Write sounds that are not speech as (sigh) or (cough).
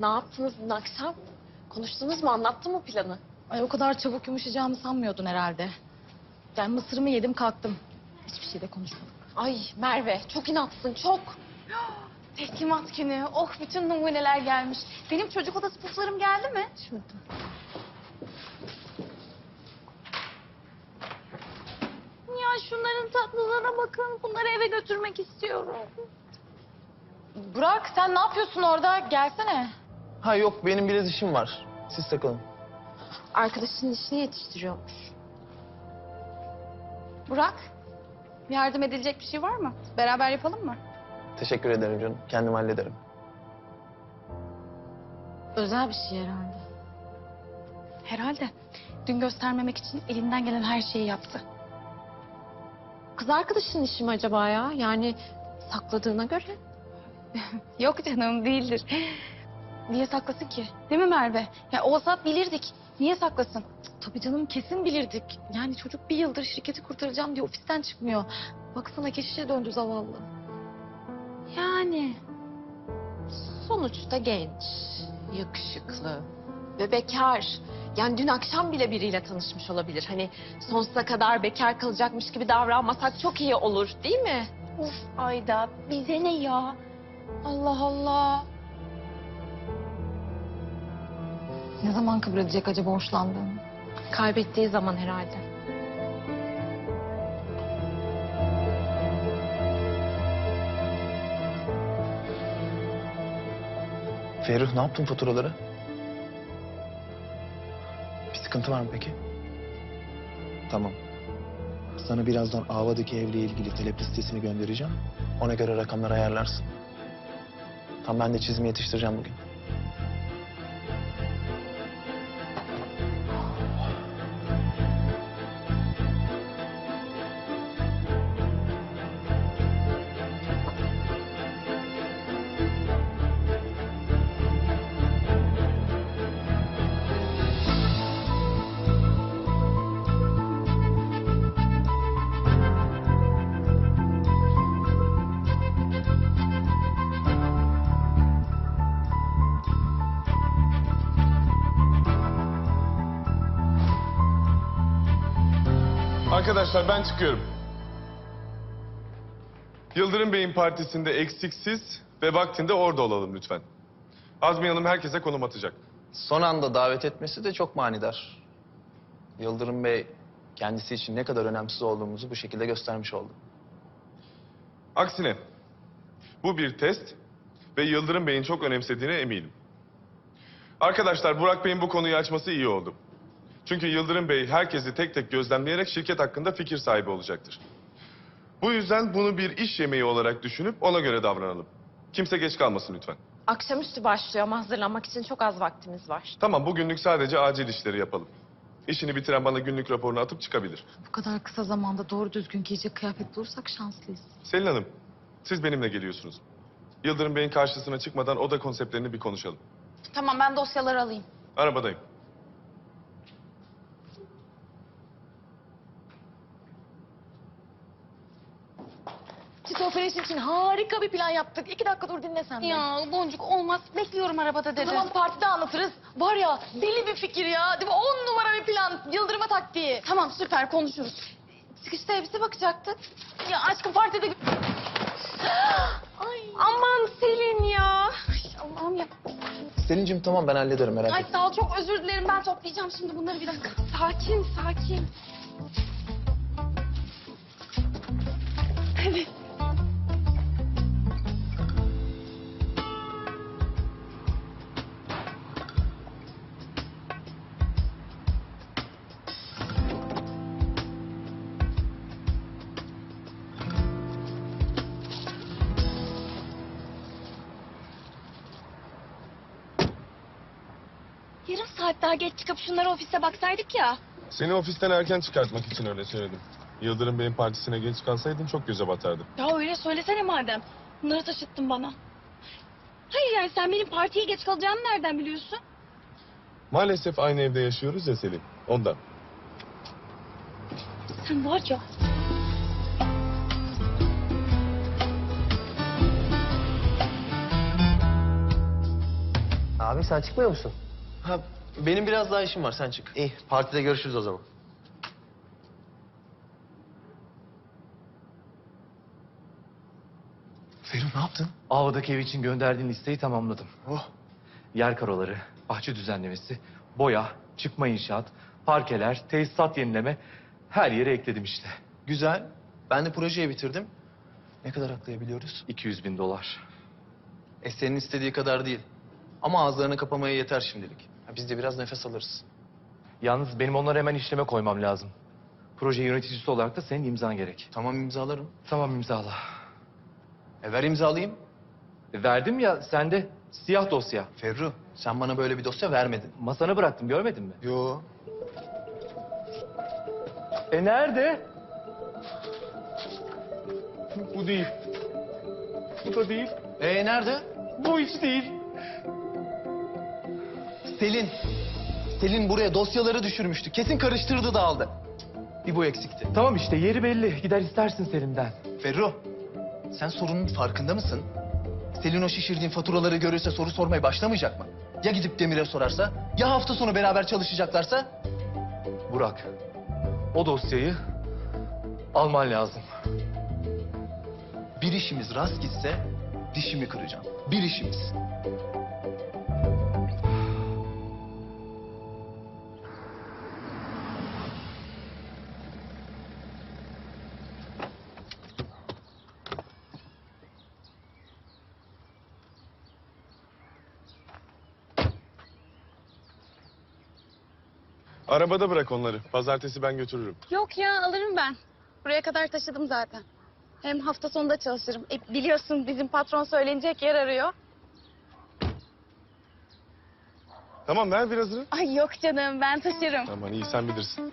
Ne yaptınız dün akşam? Konuştunuz mu? Anlattı mı planı? Ay o kadar çabuk yumuşayacağımı sanmıyordun herhalde. Yani mısırımı yedim kalktım. Hiçbir şey de konuşmadık. Ay Merve çok inatsın çok. (gasps) Teslimat günü. Oh bütün numuneler gelmiş. Benim çocuk odası puflarım geldi mi? Şimdi. Ya şunların tatlılığına bakın. Bunları eve götürmek istiyorum. Burak sen ne yapıyorsun orada? Gelsene. Ha yok benim biraz işim var. Siz takılın. Arkadaşının işini yetiştiriyormuş. Burak yardım edilecek bir şey var mı? Beraber yapalım mı? Teşekkür ederim canım. Kendim hallederim. Özel bir şey herhalde. Herhalde. Dün göstermemek için elinden gelen her şeyi yaptı. Kız arkadaşının işi mi acaba ya? Yani sakladığına göre. (laughs) Yok canım değildir. Niye saklasın ki? Değil mi Merve? Ya olsa bilirdik. Niye saklasın? Tabii canım kesin bilirdik. Yani çocuk bir yıldır şirketi kurtaracağım diye ofisten çıkmıyor. Baksana keşişe döndü zavallı. Yani. Sonuçta genç, yakışıklı ve bekar. Yani dün akşam bile biriyle tanışmış olabilir. Hani sonsuza kadar bekar kalacakmış gibi davranmasak çok iyi olur değil mi? Uf Ayda bize ne ya? Allah Allah. Ne zaman kabul edecek acaba hoşlandığını? Kaybettiği zaman herhalde. Ferruh ne yaptın faturaları? Bir sıkıntı var mı peki? Tamam. Sana birazdan Ava'daki evle ilgili talep listesini göndereceğim. Ona göre rakamları ayarlarsın. Tamam ben de çizimi yetiştireceğim bugün. Arkadaşlar ben çıkıyorum. Yıldırım Bey'in partisinde eksiksiz ve vaktinde orada olalım lütfen. Azmi Hanım herkese konum atacak. Son anda davet etmesi de çok manidar. Yıldırım Bey kendisi için ne kadar önemsiz olduğumuzu bu şekilde göstermiş oldu. Aksine bu bir test ve Yıldırım Bey'in çok önemsediğine eminim. Arkadaşlar Burak Bey'in bu konuyu açması iyi oldu. Çünkü Yıldırım Bey herkesi tek tek gözlemleyerek şirket hakkında fikir sahibi olacaktır. Bu yüzden bunu bir iş yemeği olarak düşünüp ona göre davranalım. Kimse geç kalmasın lütfen. Akşamüstü başlıyor ama hazırlanmak için çok az vaktimiz var. Tamam bugünlük sadece acil işleri yapalım. İşini bitiren bana günlük raporunu atıp çıkabilir. Bu kadar kısa zamanda doğru düzgün giyecek kıyafet bulursak şanslıyız. Selin Hanım, siz benimle geliyorsunuz. Yıldırım Bey'in karşısına çıkmadan oda konseptlerini bir konuşalım. Tamam ben dosyaları alayım. Arabadayım. Çito Operation için harika bir plan yaptık. İki dakika dur dinle sen de. Ya Boncuk olmaz. Bekliyorum arabada dedi. Tamam partide anlatırız. Var ya deli bir fikir ya. Değil mi? On numara bir plan. Yıldırıma taktiği. Tamam süper konuşuruz. Çıkışta elbise bakacaktık. Ya aşkım partide... (gasps) Ay. Aman Selin ya. Ay, Allah'ım ya. Selin'cim tamam ben hallederim merak Ay etme. sağ ol çok özür dilerim. Ben toplayacağım şimdi bunları bir dakika. Sakin sakin. Evet. Yarım saat daha geç çıkıp şunları ofise baksaydık ya. Seni ofisten erken çıkartmak için öyle söyledim. Yıldırım Bey'in partisine geç kalsaydın çok göze batardı. Ya öyle söylesene madem. Bunları taşıttın bana. Hayır yani sen benim partiye geç kalacağımı nereden biliyorsun? Maalesef aynı evde yaşıyoruz ya Selin. Ondan. Sen var ya. Abi sen çıkmıyor musun? Ha, benim biraz daha işim var sen çık. İyi partide görüşürüz o zaman. Feru ne yaptın? Ava'daki ev için gönderdiğin listeyi tamamladım. Oh. Yer karoları, bahçe düzenlemesi, boya, çıkma inşaat, parkeler, tesisat yenileme her yere ekledim işte. Güzel. Ben de projeyi bitirdim. Ne kadar aklayabiliyoruz? 200 bin dolar. E senin istediği kadar değil. Ama ağızlarını kapamaya yeter şimdilik. Biz de biraz nefes alırız. Yalnız benim onları hemen işleme koymam lazım. Proje yöneticisi olarak da senin imzan gerek. Tamam imzalarım. Tamam imzala. E ver imzalayayım. E, verdim ya sende siyah dosya. Ferru sen bana böyle bir dosya vermedin. Masana bıraktım görmedin mi? Yo. E nerede? Bu değil. Bu da değil. E nerede? Bu hiç değil. Selin. Selin buraya dosyaları düşürmüştü. Kesin karıştırdı da aldı. Bir bu eksikti. Tamam işte yeri belli. Gider istersin Selim'den. Ferru, sen sorunun farkında mısın? Selin o şişirdiğin faturaları görürse soru sormaya başlamayacak mı? Ya gidip Demir'e sorarsa? Ya hafta sonu beraber çalışacaklarsa? Burak, o dosyayı alman lazım. Bir işimiz rast gitse dişimi kıracağım. Bir işimiz. Arabada bırak onları. Pazartesi ben götürürüm. Yok ya alırım ben. Buraya kadar taşıdım zaten. Hem hafta sonunda çalışırım. E, biliyorsun bizim patron söylenecek yer arıyor. Tamam ver birazını. Ay yok canım ben taşırım. Aman iyi sen bilirsin.